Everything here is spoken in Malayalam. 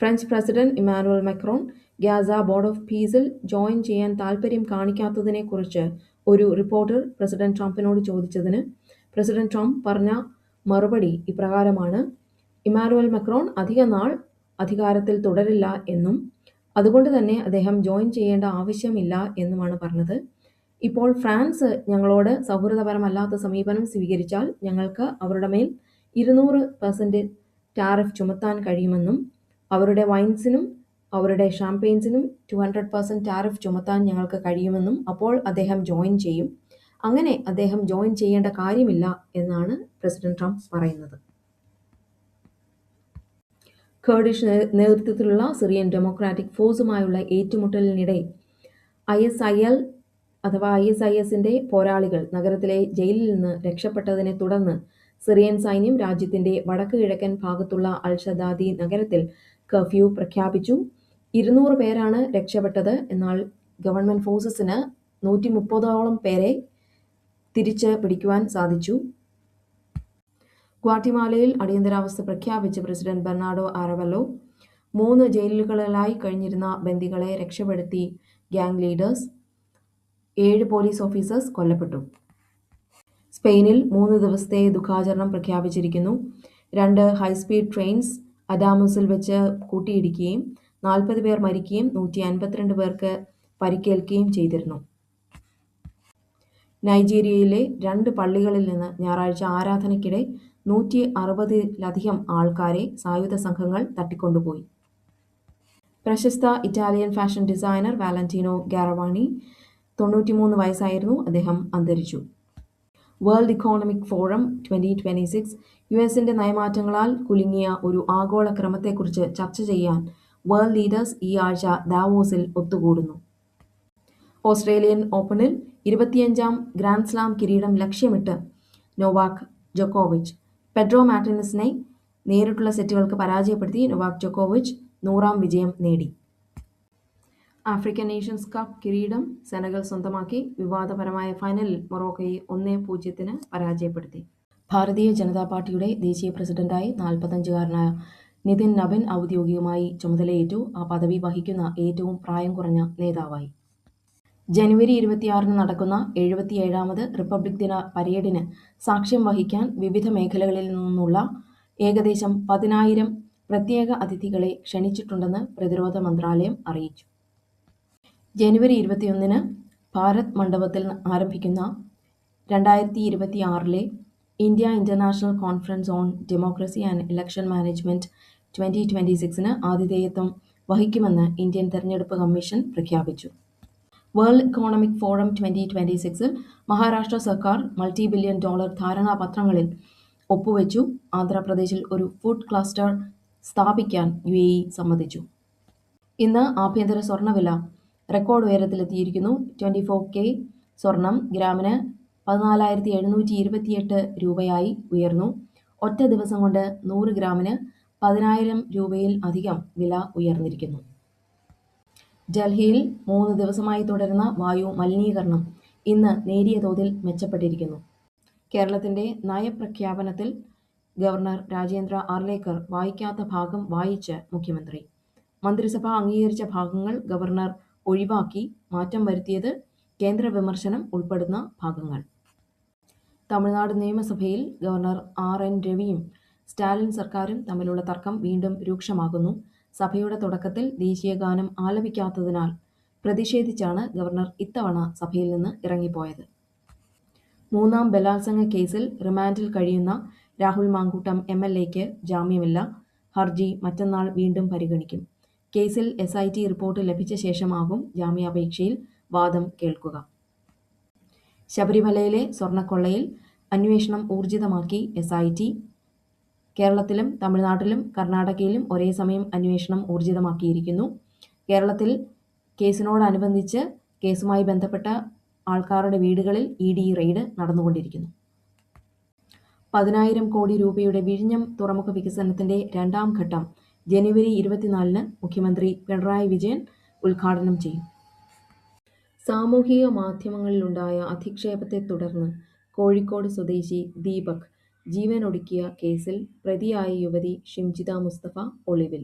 French president Emmanuel Macron Gaza board of പീസിൽ ജോയിൻ ചെയ്യാൻ താൽപ്പര്യം കാണിക്കാത്തതിനെക്കുറിച്ച് ഒരു റിപ്പോർട്ടർ പ്രസിഡന്റ് ട്രംപിനോട് ചോദിച്ചതിന് പ്രസിഡന്റ് ട്രംപ് പറഞ്ഞ മറുപടി ഇപ്രകാരമാണ് ഇമാനുവൽ മക്രോൺ അധികനാൾ അധികാരത്തിൽ തുടരില്ല എന്നും അതുകൊണ്ട് തന്നെ അദ്ദേഹം ജോയിൻ ചെയ്യേണ്ട ആവശ്യമില്ല എന്നുമാണ് പറഞ്ഞത്. ഇപ്പോൾ ഫ്രാൻസ് ഞങ്ങളോട് സൗഹൃദപരമല്ലാത്ത സമീപനം സ്വീകരിച്ചാൽ ഞങ്ങൾക്ക് അവരുടെ മേൽ ഇരുന്നൂറ് പെർസെന്റ് ടാരിഫ് ചുമത്താൻ കഴിയുമെന്നും അവരുടെ വൈൻസിനും അവരുടെ ഷാംപെയിൻസിനും ടു ഹൺഡ്രഡ് പെർസെന്റ് ടാരിഫ് ചുമത്താൻ ഞങ്ങൾക്ക് കഴിയുമെന്നും അപ്പോൾ അദ്ദേഹം ജോയിൻ ചെയ്യും. അങ്ങനെ അദ്ദേഹം ജോയിൻ ചെയ്യേണ്ട കാര്യമില്ല എന്നാണ് പ്രസിഡന്റ് ട്രംപ് പറയുന്നത്. കേർഡിഷ് നേതൃത്വത്തിലുള്ള സിറിയൻ ഡെമോക്രാറ്റിക് ഫോഴ്സുമായുള്ള ഏറ്റുമുട്ടലിനിടെ ഐ എസ് ഐ എൽ അഥവാ ഐ എസ് ഐ എസിന്റെ പോരാളികൾ നഗരത്തിലെ ജയിലിൽ നിന്ന് രക്ഷപ്പെട്ടതിനെ തുടർന്ന് സിറിയൻ സൈന്യം രാജ്യത്തിന്റെ വടക്ക് കിഴക്കൻ ഭാഗത്തുള്ള അൽഷദാദി നഗരത്തിൽ കർഫ്യൂ പ്രഖ്യാപിച്ചു. ഇരുന്നൂറ് പേരാണ് രക്ഷപ്പെട്ടത്. എന്നാൽ ഗവൺമെന്റ് ഫോഴ്സസിന് നൂറ്റി മുപ്പതോളം പേരെ തിരിച്ച് പിടിക്കുവാൻ സാധിച്ചു. ഗ്വാട്ടിമാലയിൽ അടിയന്തരാവസ്ഥ പ്രഖ്യാപിച്ച് പ്രസിഡന്റ് ബെർണാഡോ ആരവല്ലോ. മൂന്ന് ജയിലുകളിലായി കഴിഞ്ഞിരുന്ന ബന്ദികളെ രക്ഷപ്പെടുത്തി ഗ്യാങ് ലീഡേഴ്സ്. ഏഴ് പോലീസ് ഓഫീസേഴ്സ് കൊല്ലപ്പെട്ടു. സ്പെയിനിൽ മൂന്ന് ദിവസത്തെ ദുഃഖാചരണം പ്രഖ്യാപിച്ചിരിക്കുന്നു. രണ്ട് ഹൈസ്പീഡ് ട്രെയിൻസ് അഡാമുസിൽ വെച്ച് കൂട്ടിയിടിക്കുകയും നാൽപ്പത് പേർ മരിക്കുകയും നൂറ്റി അൻപത്തിരണ്ട് പേർക്ക് പരിക്കേൽക്കുകയും ചെയ്തിരുന്നു. നൈജീരിയയിലെ രണ്ട് പള്ളികളിൽ നിന്ന് ഞായറാഴ്ച ആരാധനയ്ക്കിടെ നൂറ്റി അറുപതിലധികം ആൾക്കാരെ സായുധ സംഘങ്ങൾ തട്ടിക്കൊണ്ടുപോയി. പ്രശസ്ത Italian fashion designer Valentino Garavani തൊണ്ണൂറ്റിമൂന്ന് വയസ്സായിരുന്നു അദ്ദേഹം അന്തരിച്ചു. World economic forum twenty twenty six U എസിന്റെ നയമാറ്റങ്ങളാൽ കുലുങ്ങിയ ഒരു ആഗോള ക്രമത്തെക്കുറിച്ച് ചർച്ച ചെയ്യാൻ വേൾഡ് ലീഡേഴ്സ് ഈ ആഴ്ച ദാവോസിൽ ഒത്തുകൂടുന്നു. ഓസ്ട്രേലിയൻ ഓപ്പണിൽ ഇരുപത്തിയഞ്ചാം ഗ്രാൻഡ് സ്ലാം കിരീടം ലക്ഷ്യമിട്ട് നോവാക് ജോക്കോവിച്ച് പെഡ്രോ മാർട്ടിനസിനെ നേരിട്ടുള്ള സെറ്റുകൾക്ക് പരാജയപ്പെടുത്തി നൊവാക് ജോക്കോവിച്ച് നൂറാം വിജയം നേടി. ആഫ്രിക്കൻ നേഷൻസ് കപ്പ് കിരീടം സെനഗൽ സ്വന്തമാക്കി വിവാദപരമായ ഫൈനലിൽ മൊറോക്കയെ ഒന്നേ പൂജ്യത്തിന് പരാജയപ്പെടുത്തി. ഭാരതീയ ജനതാ പാർട്ടിയുടെ ദേശീയ പ്രസിഡന്റായി നാൽപ്പത്തഞ്ചുകാരനായ നിതിൻ നബിൻ ഔദ്യോഗികമായി ചുമതലയേറ്റു. ആ പദവി വഹിക്കുന്ന ഏറ്റവും പ്രായം കുറഞ്ഞ നേതാവായി. ജനുവരി ഇരുപത്തിയാറിന് നടക്കുന്ന എഴുപത്തിയേഴാമത് റിപ്പബ്ലിക് ദിന പരേഡിന് സാക്ഷ്യം വഹിക്കാൻ വിവിധ മേഖലകളിൽ നിന്നുള്ള ഏകദേശം പതിനായിരം പ്രത്യേക അതിഥികളെ ക്ഷണിച്ചിട്ടുണ്ടെന്ന് പ്രതിരോധ മന്ത്രാലയം അറിയിച്ചു. ജനുവരി ഇരുപത്തിയൊന്നിന് ഭാരത് മണ്ഡപത്തിൽ ആരംഭിക്കുന്ന രണ്ടായിരത്തി ഇരുപത്തി ആറിലെ India international conference on democracy and election management twenty twenty സിക്സിന് ആതിഥേയത്വം വഹിക്കുമെന്ന് ഇന്ത്യൻ തെരഞ്ഞെടുപ്പ് കമ്മീഷൻ പ്രഖ്യാപിച്ചു. World economic forum twenty twenty സിക്സിൽ മഹാരാഷ്ട്ര സർക്കാർ മൾട്ടി ബില്യൺ ഡോളർ ധാരണാപത്രങ്ങളിൽ ഒപ്പുവെച്ചു. ആന്ധ്രാപ്രദേശിൽ ഒരു ഫുഡ് ക്ലസ്റ്റർ സ്ഥാപിക്കാൻ യു എ ഇ സമ്മതിച്ചു. ഇന്ന് ആഭ്യന്തര സ്വർണവില റെക്കോർഡ് ഉയരത്തിലെത്തിയിരിക്കുന്നു. ട്വന്റി ഫോർ കെ സ്വർണം ഗ്രാമിന് പതിനാലായിരത്തി എഴുന്നൂറ്റി ഇരുപത്തിയെട്ട് രൂപയായി ഉയർന്നു. ഒറ്റ ദിവസം കൊണ്ട് നൂറ് ഗ്രാമിന് പതിനായിരം രൂപയിൽ അധികം വില ഉയർന്നിരിക്കുന്നു. ഡൽഹിയിൽ മൂന്ന് ദിവസമായി തുടരുന്ന വായു മലിനീകരണം ഇന്ന് നേരിയ തോതിൽ മെച്ചപ്പെട്ടിരിക്കുന്നു. കേരളത്തിന്റെ നയപ്രഖ്യാപനത്തിൽ ഗവർണർ രാജേന്ദ്ര ആർലേക്കർ വായിക്കാത്ത ഭാഗം വായിച്ച് മുഖ്യമന്ത്രി. മന്ത്രിസഭ അംഗീകരിച്ച ഭാഗങ്ങൾ ഗവർണർ ഒഴിവാക്കി മാറ്റം വരുത്തിയത് കേന്ദ്ര വിമർശനം ഉൾപ്പെടുന്ന ഭാഗങ്ങൾ. തമിഴ്നാട് നിയമസഭയിൽ ഗവർണർ ആർ എൻ രവിയും സ്റ്റാലിൻ സർക്കാരും തമ്മിലുള്ള തർക്കം വീണ്ടും രൂക്ഷമാകുന്നു. സഭയുടെ തുടക്കത്തിൽ ദേശീയഗാനം ആലപിക്കാത്തതിനാൽ പ്രതിഷേധിച്ചാണ് ഗവർണർ ഇത്തവണ സഭയിൽ നിന്ന് ഇറങ്ങിപ്പോയത്. മൂന്നാം ബലാത്സംഗ കേസിൽ റിമാൻഡിൽ കഴിയുന്ന രാഹുൽ മാങ്കൂട്ടം എം എൽ എക്ക് ജാമ്യമില്ല. ഹർജി മറ്റന്നാൾ വീണ്ടും പരിഗണിക്കും. കേസിൽ എസ് ഐ ടി റിപ്പോർട്ട് ലഭിച്ച ശേഷമാകും ജാമ്യാപേക്ഷയിൽ വാദം കേൾക്കുക. ശബരിമലയിലെ സ്വർണക്കൊള്ളയിൽ അന്വേഷണം ഊർജിതമാക്കി എസ് ഐ ടി കേരളത്തിലും തമിഴ്നാട്ടിലും കർണാടകയിലും ഒരേ സമയം അന്വേഷണം ഊർജിതമാക്കിയിരിക്കുന്നു. കേരളത്തിൽ കേസിനോടനുബന്ധിച്ച് കേസുമായി ബന്ധപ്പെട്ട ആൾക്കാരുടെ വീടുകളിൽ ഇ ഡി റെയ്ഡ് നടന്നുകൊണ്ടിരിക്കുന്നു. പതിനായിരം കോടി രൂപയുടെ വിഴിഞ്ഞം തുറമുഖ വികസനത്തിന്റെ രണ്ടാം ഘട്ടം ജനുവരി ഇരുപത്തിനാലിന് മുഖ്യമന്ത്രി പിണറായി വിജയൻ ഉദ്ഘാടനം ചെയ്യും. സാമൂഹിക മാധ്യമങ്ങളിലുണ്ടായ അധിക്ഷേപത്തെ തുടർന്ന് കോഴിക്കോട് സ്വദേശി ദീപക് ജീവനൊടുക്കിയ കേസിൽ പ്രതിയായ യുവതി ഷിംജിത മുസ്തഫ ഒളിവിൽ.